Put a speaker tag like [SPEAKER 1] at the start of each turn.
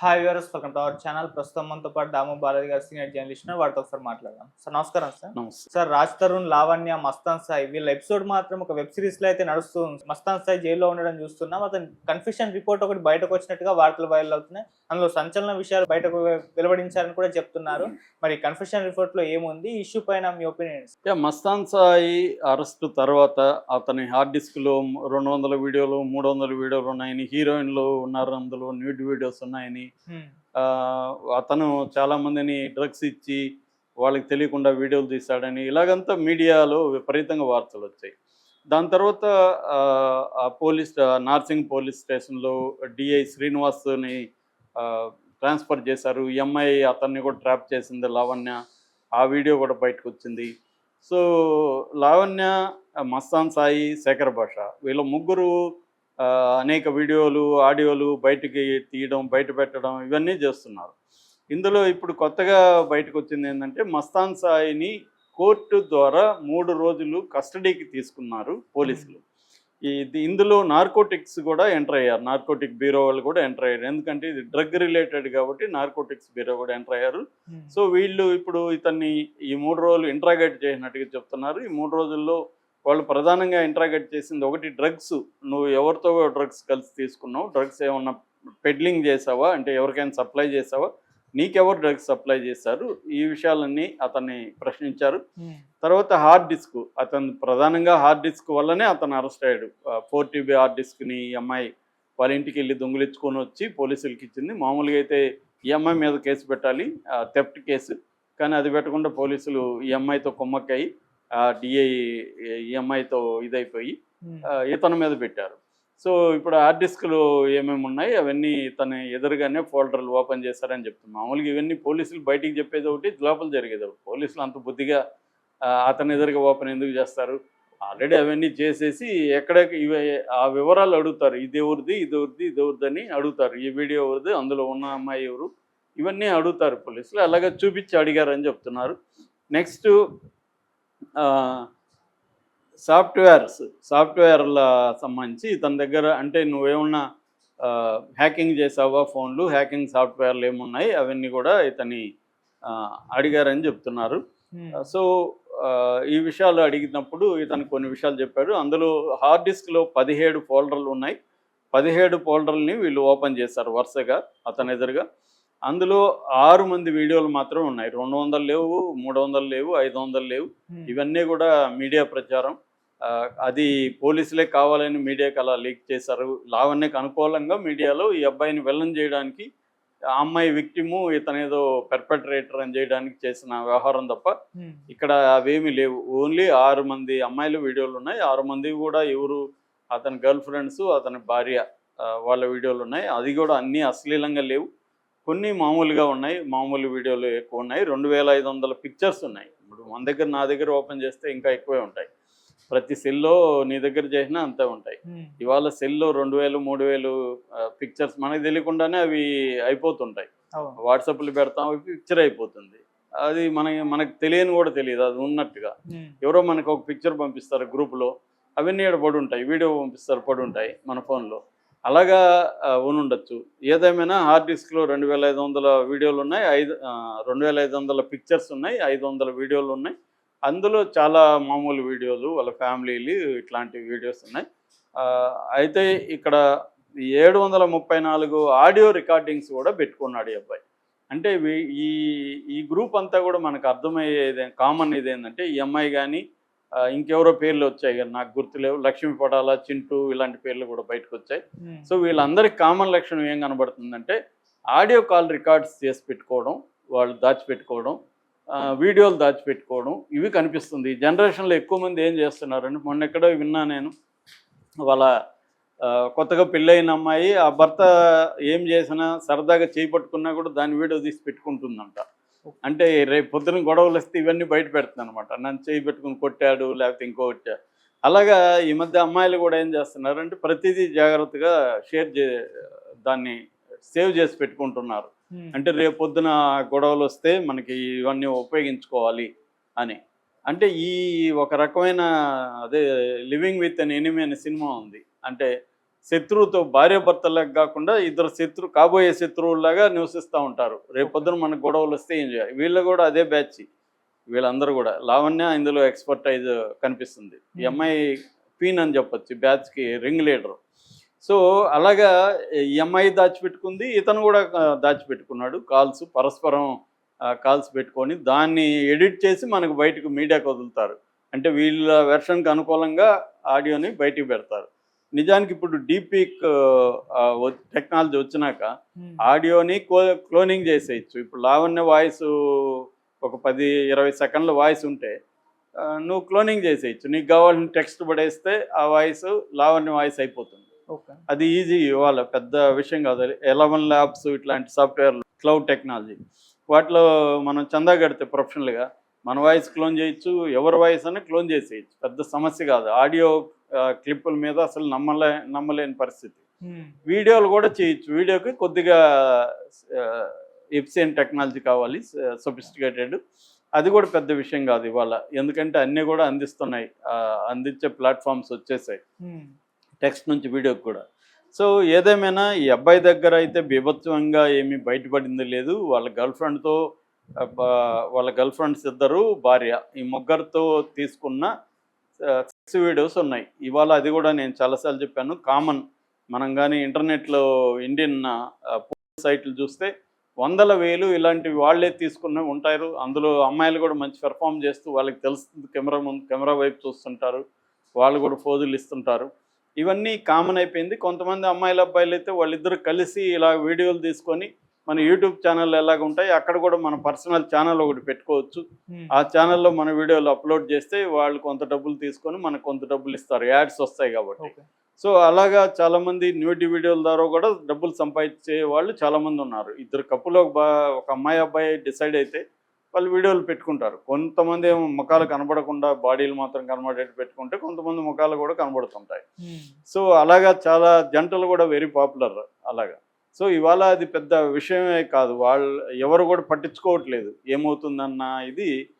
[SPEAKER 1] Hi viewers welcome to our channel ప్రస్తుతం మనతో పాటు దాము బాలాజీ గారు సీనియర్ జర్నలిస్ట్. వారితో ఒకసారి మాట్లాడదాం. సార్ నమస్కారం సార్. సార్ రాజ్ తరుణ్ లావణ్య మస్తాన్ సాయి వీళ్ళ ఎపిసోడ్ మాత్రం ఒక వెబ్ సిరీస్లో అయితే నడుస్తూ ఉంది. మస్తాన్ సాయి జైల్లో ఉండడం చూస్తున్నాం. అతను కన్ఫ్యూషన్ రిపోర్ట్ ఒకటి బయటకు వచ్చినట్టుగా వార్తలు వైరల్ అవుతున్నాయి. అందులో సంచలన విషయాలు బయటకు వెలువడించారని కూడా చెప్తున్నారు. మరి కన్ఫ్యూషన్ రిపోర్ట్లో ఏముంది? ఇష్యూ పైన మీ opinions
[SPEAKER 2] yeah, Mastan Sai arrest తర్వాత అతని హార్డ్ డిస్క్లో రెండు వందల వీడియోలు మూడు వందల వీడియోలు ఉన్నాయని హీరోయిన్లు ఉన్నారు. అందులో న్యూడ్ వీడియోస్ ఉన్నాయని అతను చాలా మందిని డ్రగ్స్ ఇచ్చి వాళ్ళకి తెలియకుండా వీడియోలు తీశాడని ఇలాగంతా మీడియాలో విపరీతంగా వార్తలు వచ్చాయి. దాని తర్వాత పోలీస్ నార్సింగ్ పోలీస్ స్టేషన్లో డిఐ శ్రీనివాస్ని ట్రాన్స్ఫర్ చేశారు. ఎంఐ అతన్ని కూడా ట్రాప్ చేసింది లావణ్య. ఆ వీడియో కూడా బయటకు వచ్చింది. సో లావణ్య మస్తాన్ సాయి శేఖర్ భాష వీళ్ళ ముగ్గురు అనేక వీడియోలు ఆడియోలు బయటికి తీయడం బయట పెట్టడం ఇవన్నీ చేస్తున్నారు. ఇందులో ఇప్పుడు కొత్తగా బయటకు వచ్చింది ఏంటంటే మస్తాన్ సాయిని కోర్టు ద్వారా మూడు రోజులు కస్టడీకి తీసుకున్నారు పోలీసులు. ఇది ఇందులో నార్కోటిక్స్ కూడా ఎంటర్ అయ్యారు. నార్కోటిక్ బ్యూరో వాళ్ళు కూడా ఎంటర్ అయ్యారు. ఎందుకంటే ఇది డ్రగ్ రిలేటెడ్ కాబట్టి నార్కోటిక్స్ బ్యూరో కూడా ఎంటర్ అయ్యారు. సో వీళ్ళు ఇప్పుడు ఇతన్ని ఈ మూడు రోజులు ఇంట్రాగేట్ చేసినట్టుగా చెప్తున్నారు. ఈ మూడు రోజుల్లో వాళ్ళు ప్రధానంగా ఇంట్రాగేట్ చేసింది ఒకటి డ్రగ్స్ నువ్వు ఎవరితో డ్రగ్స్ కలిసి తీసుకున్నావు? డ్రగ్స్ ఏమన్నా పెడ్లింగ్ చేసావా? అంటే ఎవరికైనా సప్లై చేసావా? నీకెవరు డ్రగ్స్ సప్లై చేశారు? ఈ విషయాలన్నీ అతన్ని ప్రశ్నించారు. తర్వాత హార్డ్ డిస్క్ అతను ప్రధానంగా హార్డ్ డిస్క్ వల్లనే అతను అరెస్ట్ అయ్యాడు. ఫోర్ టీబీ హార్డ్ డిస్క్ని ఈ అమ్మాయి వాళ్ళ ఇంటికి వెళ్ళి దొంగిలించుకొని వచ్చి పోలీసులకి ఇచ్చింది. మామూలుగా అయితే ఈ అమ్మాయి మీద కేసు పెట్టాలి. Theft case. కానీ అది పెట్టకుండా పోలీసులు ఈ అమ్మాయితో కుమ్మక్కయి. డిఐ ఈ అమ్మాయితో ఇదైపోయి ఇతని మీద పెట్టారు. సో ఇప్పుడు హార్డ్ డిస్క్లు ఏమేమి ఉన్నాయి అవన్నీ తన ఎదురుగానే ఫోల్డర్లు ఓపెన్ చేశారని చెప్తున్నాం. మామూలుగా ఇవన్నీ పోలీసులు బయటికి చెప్పేది ఒకటి లోపల జరిగేది ఒకటి. పోలీసులు అంత బుద్ధిగా అతని ఎదురుగా ఓపెన్ ఎందుకు చేస్తారు? ఆల్రెడీ అవన్నీ చేసేసి ఎక్కడ ఇవి ఆ వివరాలు అడుగుతారు. ఇది ఎవరిది ఇది ఎవరిది ఇది అడుగుతారు. ఈ వీడియో ఎవరిది అందులో ఉన్న అమ్మాయి ఎవరు? ఇవన్నీ అడుగుతారు పోలీసులు. అలాగే చూపించి అడిగారని చెప్తున్నారు. నెక్స్ట్ సాఫ్ట్వేర్స్ సాఫ్ట్వేర్ల సంబంధించి ఇతని దగ్గర అంటే నువ్వేమన్నా హ్యాకింగ్ చేసావా ఫోన్లు? హ్యాకింగ్ సాఫ్ట్వేర్లు ఏమున్నాయి? అవన్నీ కూడా ఇతని అడిగారని చెప్తున్నారు. సో ఈ విషయాలు అడిగినప్పుడు ఇతను కొన్ని విషయాలు చెప్పాడు. అందులో హార్డ్ డిస్క్లో పదిహేడు ఫోల్డర్లు ఉన్నాయి. పదిహేడు ఫోల్డర్లని వీళ్ళు ఓపెన్ చేశారు వరుసగా అతని ఎదురుగా. అందులో ఆరు మంది వీడియోలు మాత్రం ఉన్నాయి. రెండు వందలు లేవు మూడు వందలు లేవు ఐదు వందలు లేవు. ఇవన్నీ కూడా మీడియా ప్రచారం. అది పోలీసులే కావాలని మీడియాకి అలా లీక్ చేశారు. లావణ్యకు అనుకూలంగా మీడియాలో ఈ అబ్బాయిని విలన్ చేయడానికి ఆ అమ్మాయి విక్టిము ఇతనేదో పెర్పెట్రేటర్ అని చేయడానికి చేసిన వ్యవహారం తప్ప ఇక్కడ అవేమీ లేవు. ఓన్లీ ఆరు మంది అమ్మాయిల వీడియోలు ఉన్నాయి. ఆరు మంది కూడా ఎవరు అతని గర్ల్ ఫ్రెండ్స్ అతని భార్య వాళ్ళ వీడియోలు ఉన్నాయి. అది కూడా అన్నీ అశ్లీలంగా లేవు. కొన్ని మామూలుగా ఉన్నాయి మామూలు వీడియోలు ఎక్కువ ఉన్నాయి. రెండు వేల ఐదు వందల పిక్చర్స్ ఉన్నాయి. ఇప్పుడు మన దగ్గర నా దగ్గర ఓపెన్ చేస్తే ఇంకా ఎక్కువే ఉంటాయి. ప్రతి సెల్లో నీ దగ్గర చేసినా అంతే ఉంటాయి. ఇవాళ సెల్లో రెండు వేలు మూడు వేలు పిక్చర్స్ మనకు తెలియకుండానే అవి అయిపోతుంటాయి. వాట్సాప్లో పెడతాం అవి పిక్చర్ అయిపోతుంది. అది మన మనకు తెలియని కూడా తెలియదు అది ఉన్నట్టుగా. ఎవరో మనకు ఒక పిక్చర్ పంపిస్తారు గ్రూప్లో అవన్నీ ఇక్కడ పడి ఉంటాయి వీడియో పంపిస్తారు పడి ఉంటాయి మన ఫోన్లో అలాగా ఉండొచ్చు ఏదేమైనా హార్డ్ డిస్క్లో రెండు వేల ఐదు వందల వీడియోలు ఉన్నాయి ఐదు రెండు వేల ఐదు వందల పిక్చర్స్ ఉన్నాయి ఐదు వందల వీడియోలు ఉన్నాయి. అందులో చాలా మామూలు వీడియోలు వాళ్ళ ఫ్యామిలీలు ఇట్లాంటి వీడియోస్ ఉన్నాయి. అయితే ఇక్కడ ఏడు వందల ముప్పై నాలుగు ఆడియో రికార్డింగ్స్ కూడా పెట్టుకున్నాడు ఈ అబ్బాయి. అంటే ఈ ఈ గ్రూప్ అంతా కూడా మనకు అర్థమయ్యేది కామన్ ఇదేంటంటే ఈ అమ్మాయి కానీ ఇంకెవరో పేర్లు వచ్చాయి కదా నాకు గుర్తులేవు లక్ష్మీ పడాల చింటూ ఇలాంటి పేర్లు కూడా బయటకు వచ్చాయి. సో వీళ్ళందరికి కామన్ లక్షణం ఏం కనబడుతుందంటే ఆడియో కాల్ రికార్డ్స్ చేసి పెట్టుకోవడం వాళ్ళు దాచిపెట్టుకోవడం వీడియోలు దాచిపెట్టుకోవడం ఇవి కనిపిస్తుంది. ఈ జనరేషన్లో ఎక్కువ మంది ఏం చేస్తున్నారంటే మొన్న ఎక్కడో విన్నా నేను వాళ్ళ కొత్తగా పెళ్ళైన అమ్మాయి ఆ భర్త ఏం చేసినా సరదాగా చేయి పట్టుకున్నా కూడా దాని వీడియో తీసి పెట్టుకుంటుందంట. అంటే రేపు పొద్దున గొడవలు వస్తే ఇవన్నీ బయట పెడుతుంది అనమాట నన్ను చేయి పెట్టుకుని కొట్టాడు లేకపోతే ఇంకోటి అలాగా ఈ మధ్య అమ్మాయిలు కూడా ఏం చేస్తున్నారు అంటే ప్రతిదీ జాగ్రత్తగా షేర్ చే దాన్ని సేవ్ చేసి పెట్టుకుంటున్నారు. అంటే రేపు పొద్దున గొడవలు వస్తే మనకి ఇవన్నీ ఉపయోగించుకోవాలి అని. అంటే ఈ ఒక రకమైన అదే లివింగ్ విత్ అన్ ఎనిమి అనే సినిమా ఉంది. అంటే శత్రువుతో భార్య భర్తలకు కాకుండా ఇద్దరు శత్రు కాబోయే శత్రువులాగా నివసిస్తూ ఉంటారు. రేపొద్దున మనకు గొడవలు వస్తే ఏం చేయాలి? వీళ్ళు కూడా అదే బ్యాచ్ వీళ్ళందరూ కూడా. లావణ్య ఇందులో ఎక్స్పర్టైజ్ కనిపిస్తుంది. ఈ అమ్మాయి పీన్ అని చెప్పొచ్చు బ్యాచ్కి రింగ్ లీడర్ సో అలాగా ఈ అమ్మాయి దాచిపెట్టుకుంది ఇతను కూడా దాచిపెట్టుకున్నాడు. కాల్స్ పరస్పరం కాల్స్ పెట్టుకొని దాన్ని ఎడిట్ చేసి మనకు బయటకు మీడియాకు వదులుతారు. అంటే వీళ్ళ వెర్షన్కి అనుకూలంగా ఆడియోని బయటికి పెడతారు. నిజానికి ఇప్పుడు డీపీక్ టెక్నాలజీ వచ్చినాక ఆడియోని క్లోనింగ్ చేసేయచ్చు. ఇప్పుడు లావణ్య వాయిస్ ఒక పది ఇరవై సెకండ్ల వాయిస్ ఉంటే నువ్వు క్లోనింగ్ చేసేయచ్చు. నీకు కావాల్సిన టెక్స్ట్ పడేస్తే ఆ వాయిస్ లావణ్య వాయిస్ అయిపోతుంది. అది ఈజీ ఇవాళ పెద్ద విషయం కాదు. ఎలవన్ ల్యాబ్స్ ఇట్లాంటి సాఫ్ట్వేర్ క్లౌడ్ టెక్నాలజీ. వాటిలో మనం చందా కడితే ప్రొఫెషనల్గా మన వాయిస్ క్లోన్ చేయొచ్చు ఎవరి వాయిస్ అని క్లోన్ చేసేయచ్చు. పెద్ద సమస్య కాదు. ఆడియో క్లిప్పుల మీద అసలు నమ్మలే నమ్మలేని పరిస్థితి. వీడియోలు కూడా చేయొచ్చు. వీడియోకి కొద్దిగా ఎఫిషియెంట్ టెక్నాలజీ కావాలి సొఫిస్టికేటెడ్. అది కూడా పెద్ద విషయం కాదు ఇవాళ. ఎందుకంటే అన్నీ కూడా అందిస్తున్నాయి. అందించే ప్లాట్ఫామ్స్ వచ్చేసాయి. టెక్స్ట్ నుంచి వీడియోకి కూడా. సో ఏదేమైనా ఈ అబ్బాయి దగ్గర అయితే బీభత్సంగా ఏమీ బయటపడింది లేదు. వాళ్ళ గర్ల్ ఫ్రెండ్తో వాళ్ళ గర్ల్ ఫ్రెండ్స్ ఇద్దరు భార్య. ఈ ముగ్గురితో తీసుకున్న సెక్స్ వీడియోస్ ఉన్నాయి. ఇవాళ అది కూడా నేను చాలాసార్లు చెప్పాను. కామన్. మనం కానీ ఇంటర్నెట్లో ఇండియన్ సైట్లు చూస్తే వందల వేలు ఇలాంటివి వాళ్ళే తీసుకున్నవి ఉంటారు. అందులో అమ్మాయిలు కూడా మంచి పెర్ఫామ్ చేస్తూ వాళ్ళకి తెలుస్తుంది. కెమెరా ముందు కెమెరా వైపు చూస్తుంటారు. వాళ్ళు కూడా ఫోజులు ఇస్తుంటారు. ఇవన్నీ కామన్ అయిపోయింది. కొంతమంది అమ్మాయిల అబ్బాయిలు అయితే వాళ్ళిద్దరు కలిసి ఇలా వీడియోలు తీసుకొని మన యూట్యూబ్ ఛానల్ ఎలాగ ఉంటాయి అక్కడ కూడా మన పర్సనల్ ఛానల్ ఒకటి పెట్టుకోవచ్చు. ఆ ఛానల్లో మన వీడియోలు అప్లోడ్ చేస్తే వాళ్ళు కొంత డబ్బులు తీసుకొని మనకు కొంత డబ్బులు ఇస్తారు యాడ్స్ వస్తాయి కాబట్టి. సో అలాగా చాలా మంది న్యూటీ వీడియోల ద్వారా కూడా డబ్బులు సంపాదించే వాళ్ళు చాలా మంది ఉన్నారు. ఇద్దరు కప్పులో ఒక అమ్మాయి అబ్బాయి డిసైడ్ అయితే వాళ్ళు వీడియోలు పెట్టుకుంటారు. కొంతమంది ఏమో ముఖాలు కనబడకుండా బాడీలు మాత్రం కనబడేట్టు పెట్టుకుంటే కొంతమంది ముఖాలు కూడా కనబడుతుంటాయి. సో అలాగా చాలా జంటలు కూడా వెరీ పాపులర్ అలాగా. సో ఇవాళ అది పెద్ద విషయమే కాదు. వాళ్ళు ఎవరు కూడా పట్టించుకోవట్లేదు. ఏమవుతుందన్న ఇది